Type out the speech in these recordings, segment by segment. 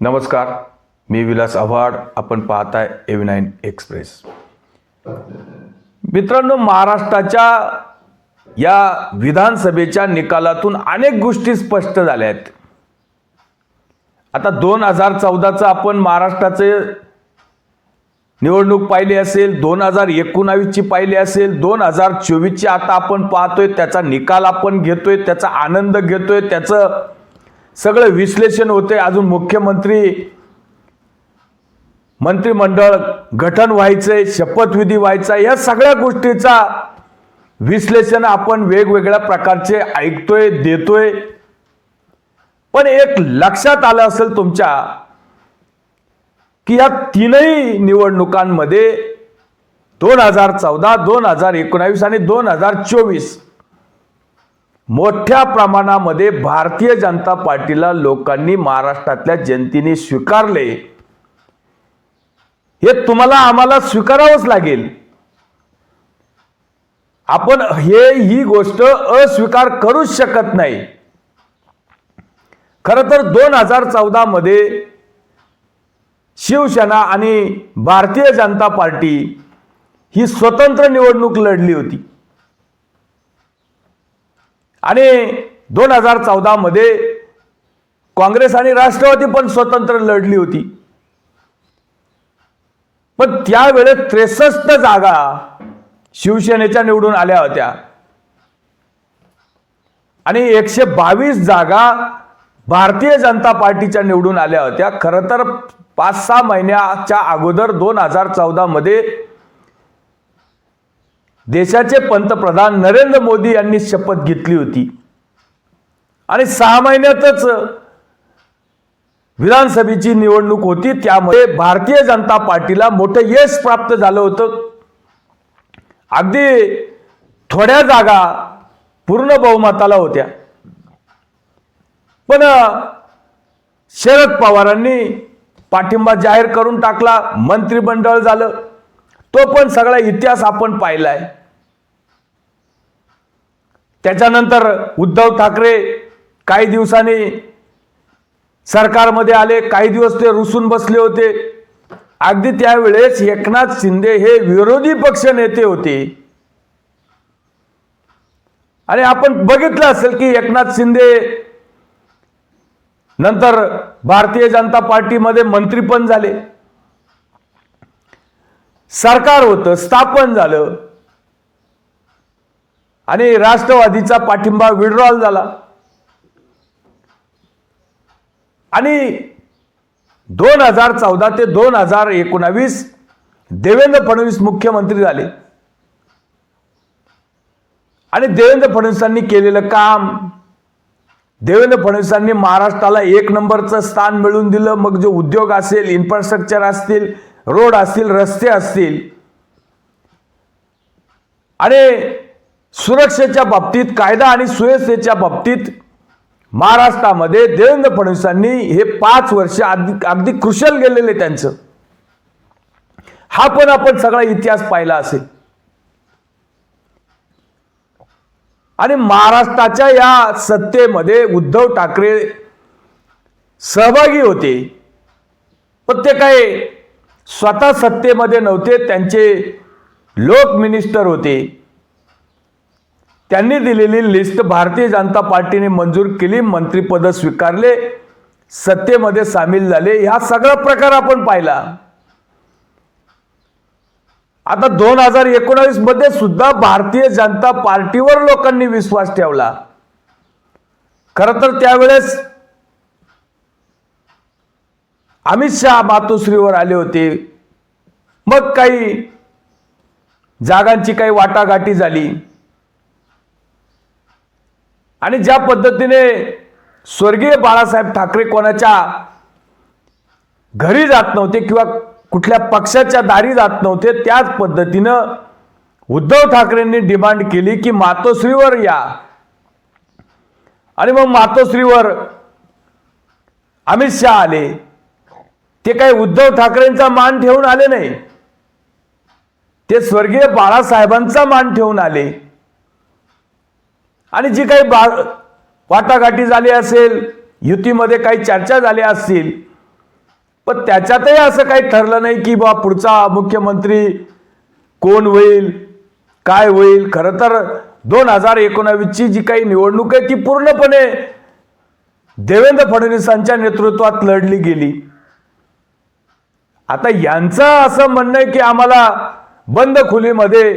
नमस्कार मी विलास आव्हाड. आपण पाहताय एव्ही नाईन एक्सप्रेस मित्रांनो महाराष्ट्राच्या या विधानसभेच्या निकालातून अनेक गोष्टी स्पष्ट झाल्या आहेत. आता दोन हजार चौदाचं आपण महाराष्ट्राचे निवडणूक पाहिली असेल दोन हजार एकोणावीसची पाहिली असेल दोन हजार चोवीसची आता आपण पाहतोय त्याचा निकाल आपण घेतोय त्याचा आनंद घेतोय त्याचं सगळं विश्लेषण होते. अजून मुख्यमंत्री मंत्रिमंडळ गठन व्हायचंय शपथविधी व्हायचा या सगळ्या गोष्टीचा विश्लेषण आपण वेगवेगळ्या प्रकारचे ऐकतोय देतोय. पण एक लक्षात आलं असेल तुमच्या की या तीनही निवडणुकांमध्ये दोन हजार चौदा दोन हजार एकोणावीस आणि दोन हजार चोवीस मोठ्या प्रमाणामध्ये भारतीय जनता पार्टीला लोकांनी महाराष्ट्रातल्या जनतेने स्वीकारले. हे तुम्हाला आम्हाला स्वीकारावंच लागेल. आपण हे ही गोष्ट अस्वीकार करूच शकत नाही. खर तर दोन हजार चौदा मध्ये शिवसेना आणि भारतीय जनता पार्टी ही स्वतंत्र निवडणूक लढली होती. आणि दोन हजार चौदामध्ये काँग्रेस आणि राष्ट्रवादी पण स्वतंत्र लढली होती. पण त्यावेळेस त्रेसष्ट जागा शिवसेनेच्या निवडून आल्या होत्या. आणि एकशे बावीस जागा भारतीय जनता पार्टीच्या निवडून आल्या होत्या. खरं तर पाच सहा महिन्याच्या अगोदर दोन हजार चौदामध्ये देशाचे पंतप्रधान नरेंद्र मोदी यांनी शपथ घेतली होती. आणि सहा महिन्यातच विधानसभेची निवडणूक होती. त्यामुळे भारतीय जनता पार्टीला मोठं यश प्राप्त झालं होतं. अगदी थोड्या जागा पूर्ण बहुमताला होत्या. पण शरद पवारांनी पाठिंबा जाहीर करून टाकला. मंत्रिमंडळ झालं. तो पण सगळा इतिहास आपण पाहिलाय. त्याच्यानंतर उद्धव ठाकरे काही दिवसांनी सरकारमध्ये आले काही दिवस ते रुसून बसले होते. अगदी त्यावेळेस एकनाथ शिंदे हे विरोधी पक्ष नेते होते. आणि आपण बघितलं असेल की एकनाथ शिंदे नंतर भारतीय जनता पार्टीमध्ये मंत्री पण झाले. सरकार होतं स्थापन झालं. आणि राष्ट्रवादीचा पाठिंबा विड्रॉल झाला. आणि दोन हजार चौदा ते दोन हजार एकोणावीस देवेंद्र फडणवीस मुख्यमंत्री झाले. आणि देवेंद्र फडणवीसांनी केलेलं काम देवेंद्र फडणवीसांनी महाराष्ट्राला एक नंबरचं स्थान मिळवून दिलं. मग जो उद्योग असेल इन्फ्रास्ट्रक्चर असतील रोड असतील रस्ते असतील. आणि सुरक्षेच्या बाबतीत कायदा आणि सुव्यवस्थेच्या बाबतीत महाराष्ट्रामध्ये देवेंद्र फडणवीसांनी हे पाच वर्ष अगदी अगदी कुशल गेलेले त्यांचं. हा पण आपण सगळा इतिहास पाहिला असेल. आणि महाराष्ट्राच्या या सत्तेमध्ये उद्धव ठाकरे सहभागी होते. पण ते काय स्वतः सत्तेमध्ये नव्हते त्यांचे लोक मिनिस्टर होते. त्यांनी दिलेली लिस्ट भारतीय जनता पार्टीने मंजूर केली मंत्रिपद स्वीकारले सत्तेमध्ये सामील झाले. ह्या सगळा प्रकार आपण पाहिला. आता दोन हजार एकोणावीसमध्ये सुद्धा भारतीय जनता पार्टीवर लोकांनी विश्वास ठेवला. खर तर त्यावेळेस अमित शहा मातोश्रीवर आले होते. मग काही जागांची काही वाटाघाटी झाली. आणि ज्या पद्धतीने स्वर्गीय बाळासाहेब ठाकरे कोणाच्या घरी जात नव्हते किंवा कुठल्या पक्षाच्या दारी जात नव्हते त्याच पद्धतीनं उद्धव ठाकरेंनी डिमांड केली की मातोश्रीवर या. आणि मग मातोश्रीवर अमित शहा आले. ते काही उद्धव ठाकरेंचा मान ठेवून आले नाही. ते स्वर्गीय बाळासाहेबांचा मान ठेवून आले. आणि जी काही बा वाटाघाटी झाली असेल युतीमध्ये काही चर्चा झाल्या असतील पण त्याच्यातही असं काही ठरलं नाही की बा पुढचा मुख्यमंत्री कोण होईल काय होईल. खरं तर दोन हजार एकोणावीसची जी काही निवडणूक आहे ती पूर्णपणे देवेंद्र फडणवीसांच्या नेतृत्वात लढली गेली. आता यांचं असं म्हणणं आहे की आम्हाला बंद खोलीमध्ये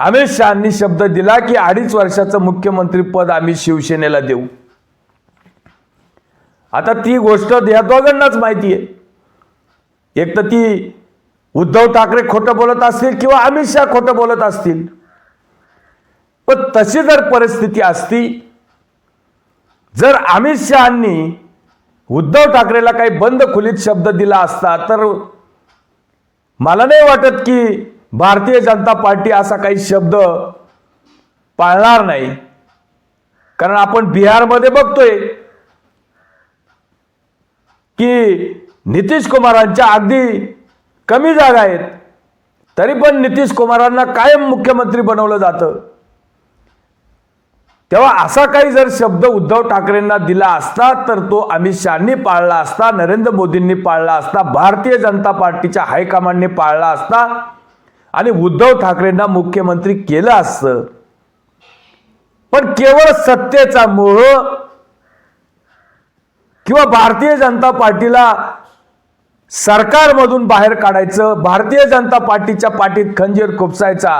अमित शहानी शब्द दिला की अडीच वर्षाचं मुख्यमंत्री पद आम्ही शिवसेनेला देऊ. आता ती गोष्ट या दोघांनाच माहिती आहे. एक तर ती उद्धव ठाकरे खोटं बोलत असतील किंवा अमित शहा खोटं बोलत असतील. पण तशी जर परिस्थिती असती जर अमित शहानी उद्धव ठाकरेला काही बंद खोलीत शब्द दिला असता तर मला नाही वाटत की भारतीय जनता पार्टी असा काही शब्द पाळणार नाही. कारण आपण बिहारमध्ये बघतोय की नितीश कुमारांच्या अगदी कमी जागा आहेत. तरी पण नितीश कुमारांना कायम मुख्यमंत्री बनवलं जातं. तेव्हा असा काही जर शब्द उद्धव ठाकरेंना दिला असता तर तो अमित शहानी पाळला असता नरेंद्र मोदींनी पाळला असता भारतीय जनता पार्टीच्या हायकमांडने पाळला असता आणि उद्धव ठाकरेंना मुख्यमंत्री केलं असतं पण केवळ सत्तेचा मोह किंवा भारतीय जनता पार्टीला सरकारमधून बाहेर काढायचं भारतीय जनता पार्टीच्या पाठीत खंजीर खुपसायचा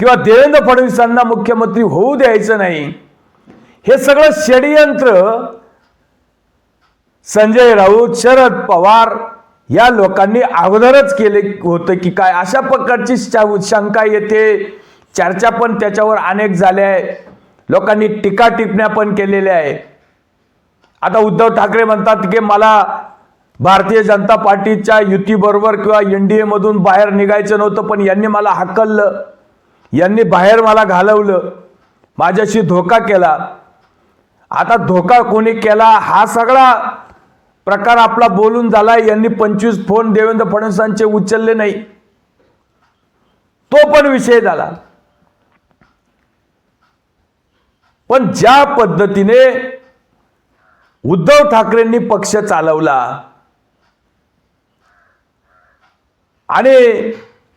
किंवा देवेंद्र फडणवीसांना मुख्यमंत्री होऊ द्यायचं नाही हे सगळं षडयंत्र संजय राऊत शरद पवार या लोकांनी अगोदरच केले होतं की काय? अशा प्रकारची शंका येते. चर्चा पण त्याच्यावर अनेक झाल्या आहे. लोकांनी टीका टिपण्या पण केलेल्या आहे. आता उद्धव ठाकरे म्हणतात की मला भारतीय जनता पार्टीच्या युतीबरोबर किंवा एन डी एमधून बाहेर निघायचं नव्हतं पण यांनी मला हकललं. यांनी बाहेर मला घालवलं. माझ्याशी धोका केला. आता धोका कोणी केला हा सगळा प्रकार आपला बोलून झाला यांनी पंचवीस फोन देवेंद्र फडणवीसांचे उचलले नाही. तो पण विषय झाला. पण ज्या पद्धतीने उद्धव ठाकरेंनी पक्ष चालवला आणि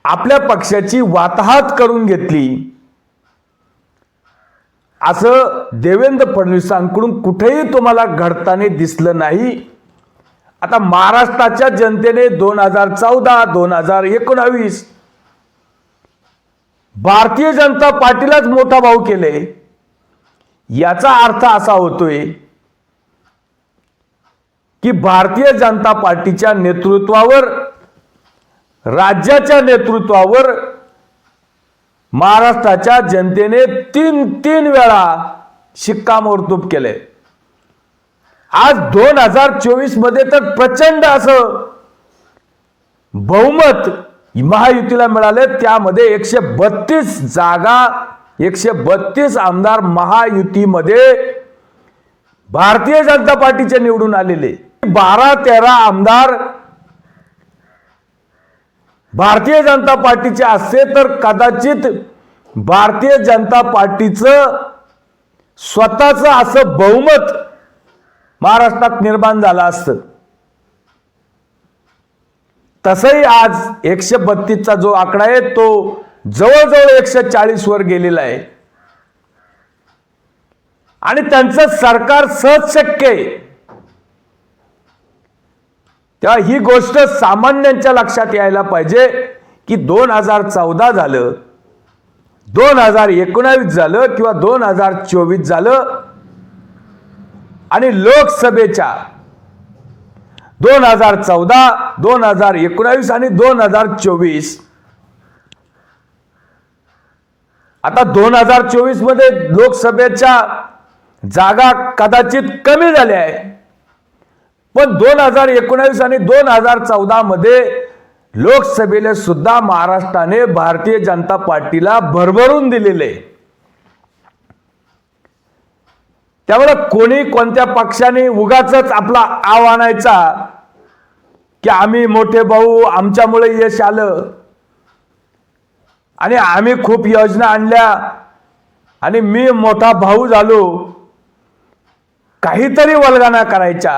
आपल्या पक्षाची वाताहत करून घेतली असं देवेंद्र फडणवीसांकडून कुठेही तुम्हाला घडताना दिसलं नाही. आता महाराष्ट्राच्या जनतेने दोन हजार चौदा दोन हजार एकोणावीस भारतीय जनता पार्टीलाच मोठा भाऊ केले. याचा अर्थ असा होतोय की भारतीय जनता पार्टीच्या नेतृत्वावर राज्याच्या नेतृत्वावर महाराष्ट्राच्या जनतेने तीन तीन वेळा शिक्कामोर्तब केले आज दोन हजार चोवीसमध्ये तर प्रचंड असं बहुमत महायुतीला मिळाले. त्यामध्ये एकशे बत्तीस जागा एकशे बत्तीस आमदार महायुतीमध्ये भारतीय जनता पार्टीचे निवडून आलेले. बारा तेरा आमदार भारतीय जनता पार्टीचे असते तर कदाचित भारतीय जनता पार्टीचं स्वतःचं असं बहुमत महाराष्ट्रात निर्माण झालं असतं. तसंही आज एकशे बत्तीसचा जो आकडा आहे तो जवळजवळ एकशे चाळीस वर गेलेला आहे. आणि त्यांचं सरकार सहज शक्य आहे. तेव्हा ही गोष्ट सामान्यांच्या लक्षात यायला पाहिजे की दोन हजार चौदा झालं दोन हजार एकोणावीस झालं किंवा दोन हजार चोवीस झालं आणि लोकसभेच्या दोन हजार चौदा दोन हजार एकोणावीस आणि दोन हजार चोवीस. आता दोन हजार चोवीसमध्ये लोकसभेच्या जागा कदाचित कमी झाल्या आहे. पण दोन हजार एकोणावीस आणि दोन हजार चौदा मध्ये लोकसभेला सुद्धा महाराष्ट्राने भारतीय जनता पार्टीला भरभरून दिलेले त्यामुळे कोणी कोणत्या पक्षाने उगाच आपला आव आणायचा की आम्ही मोठे भाऊ आमच्यामुळे यश आलं. आणि आम्ही खूप योजना आणल्या आणि मी मोठा भाऊ झालो. काहीतरी वल्गाना करायच्या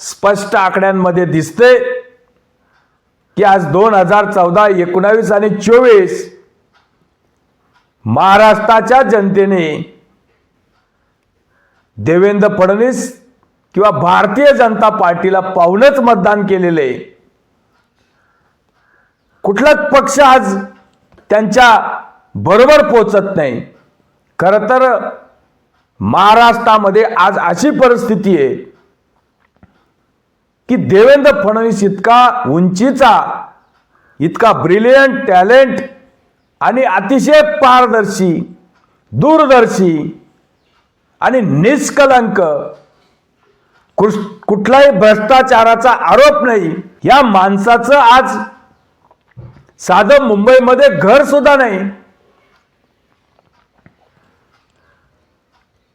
स्पष्ट आकड्यांमध्ये दिसते की आज दोन हजार चौदा एकोणावीस आणि चोवीस महाराष्ट्राच्या जनतेने देवेंद्र फडणवीस किंवा भारतीय जनता पार्टीला पाहूनच मतदान केलेले. आहे कुठलाच पक्ष आज त्यांच्या बरोबर पोचत नाही. खरं तर महाराष्ट्रामध्ये आज अशी परिस्थिती आहे की देवेंद्र फडणवीस इतका उंचीचा इतका ब्रिलियंट टॅलेंट आणि अतिशय पारदर्शी दूरदर्शी आणि निष्कलंक. कुठलाही भ्रष्टाचाराचा आरोप नाही. या माणसाचं आज साधं मुंबईमध्ये घर सुद्धा नाही.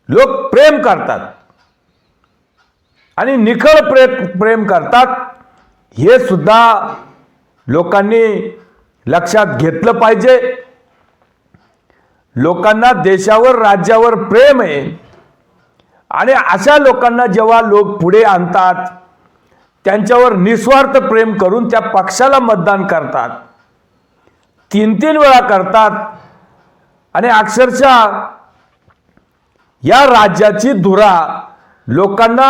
लोक प्रेम करतात. आणि निखळ प्रेम प्रेम करतात. हे सुद्धा लोकांनी लक्षात घेतलं पाहिजे. लोकांना देशावर राज्यावर प्रेम आहे. आणि अशा लोकांना जेव्हा लोक पुढे आणतात त्यांच्यावर निस्वार्थ प्रेम करून त्या पक्षाला मतदान करतात. तीन तीन वेळा करतात. आणि अक्षरशः या राज्याची धुरा लोकांना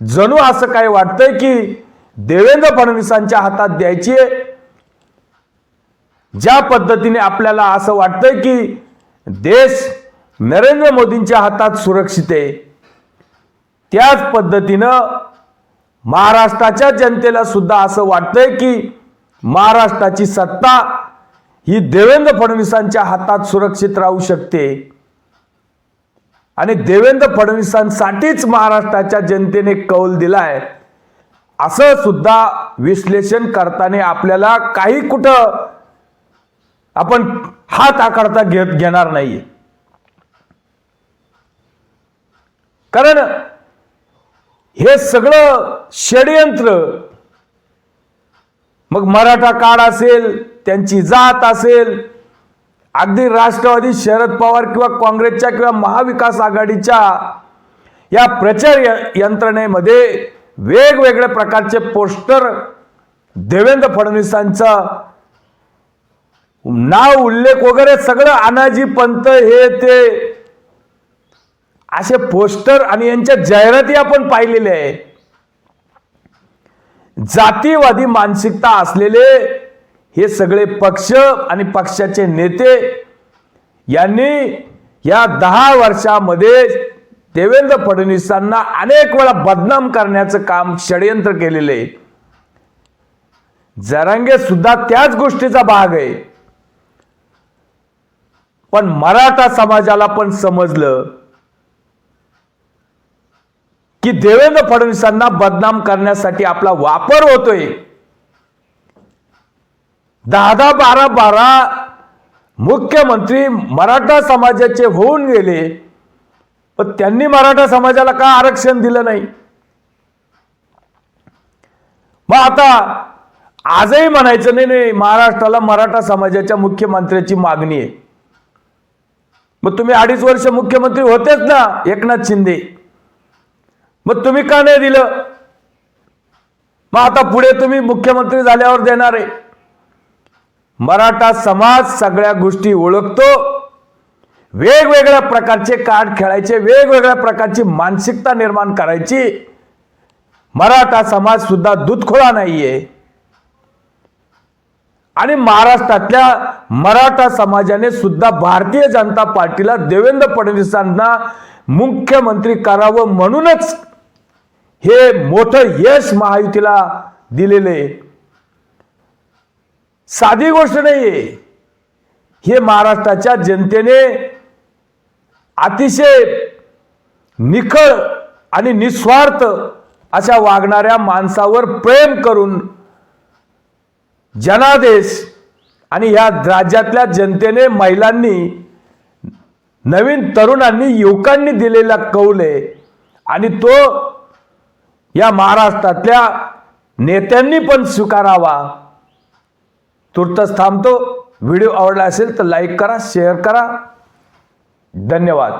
जणू असं काय वाटतंय की देवेंद्र फडणवीसांच्या हातात द्यायची ज्या पद्धतीने आपल्याला असं वाटतंय की देश नरेंद्र मोदींच्या हातात सुरक्षित आहे त्याच पद्धतीनं महाराष्ट्राच्या जनतेला सुद्धा असं वाटतंय की महाराष्ट्राची सत्ता ही देवेंद्र फडणवीसांच्या हातात सुरक्षित राहू शकते. आणि देवेंद्र फडणवीसांसाठीच महाराष्ट्राच्या जनतेने कौल दिलाय. असं सुद्धा विश्लेषण करताना आपल्याला काही कुठं आपण हात आकारता घेत घेणार नाही कारण हे सगळं षडयंत्र. मग मराठा काळ असेल त्यांची जात असेल अगदी राष्ट्रवादी शरद पवार किंवा काँग्रेसच्या किंवा महाविकास आघाडीच्या या प्रचार यंत्रणेमध्ये वेगवेगळ्या प्रकारचे पोस्टर देवेंद्र फडणवीसांचं नाव उल्लेख वगैरे सगळं अनाजी पंत हे ते असे पोस्टर आणि यांच्या जाहिराती आपण पाहिलेल्या आहे. जातीवादी मानसिकता असलेले हे सगळे पक्ष आणि पक्षाचे नेते यांनी या दहा वर्षामध्ये देवेंद्र फडणवीसांना अनेक वेळा बदनाम करण्याचं काम षडयंत्र केलेले आहे. जरांगे सुद्धा त्याच गोष्टीचा भाग आहे. पण मराठा समाजाला पण समजलं की देवेंद्र फडणवीसांना बदनाम करण्यासाठी आपला वापर होतोय. दहा दहा बारा बारा मुख्यमंत्री मराठा समाजाचे होऊन गेले पण त्यांनी मराठा समाजाला का आरक्षण दिलं नाही? मग आता आजही म्हणायचं नाही नाही महाराष्ट्राला मराठा समाजाच्या मुख्यमंत्र्याची मागणी आहे. मग तुम्ही अडीच वर्ष मुख्यमंत्री होतेच ना एकनाथ शिंदे. मग तुम्ही का नाही दिलं? मग आता पुढे तुम्ही मुख्यमंत्री झाल्यावर देणार आहे. मराठा समाज सगळ्या गोष्टी ओळखतो. वेगवेगळ्या प्रकारचे कार्ड खेळायचे वेगवेगळ्या प्रकारची मानसिकता निर्माण करायची. मराठा समाज सुद्धा दुधखोळा नाहीये. आणि महाराष्ट्रातल्या मराठा समाजाने सुद्धा भारतीय जनता पार्टीला देवेंद्र फडणवीसांना मुख्यमंत्री करावं म्हणूनच हे मोठं यश महायुतीला दिलेले साधी गोष्ट नाहीये. हे महाराष्ट्राच्या जनतेने अतिशय निखळ आणि निस्वार्थ अशा वागणाऱ्या माणसावर प्रेम करून जनादेश आणि या राज्यातल्या जनतेने महिलांनी नवीन तरुणांनी युवकांनी दिलेला कौल आहे. आणि तो या महाराष्ट्रातल्या नेत्यांनी पण स्वीकारावा. तुर्तच थांबतो. व्हिडिओ आवडला असेल तर लाईक करा शेअर करा. धन्यवाद.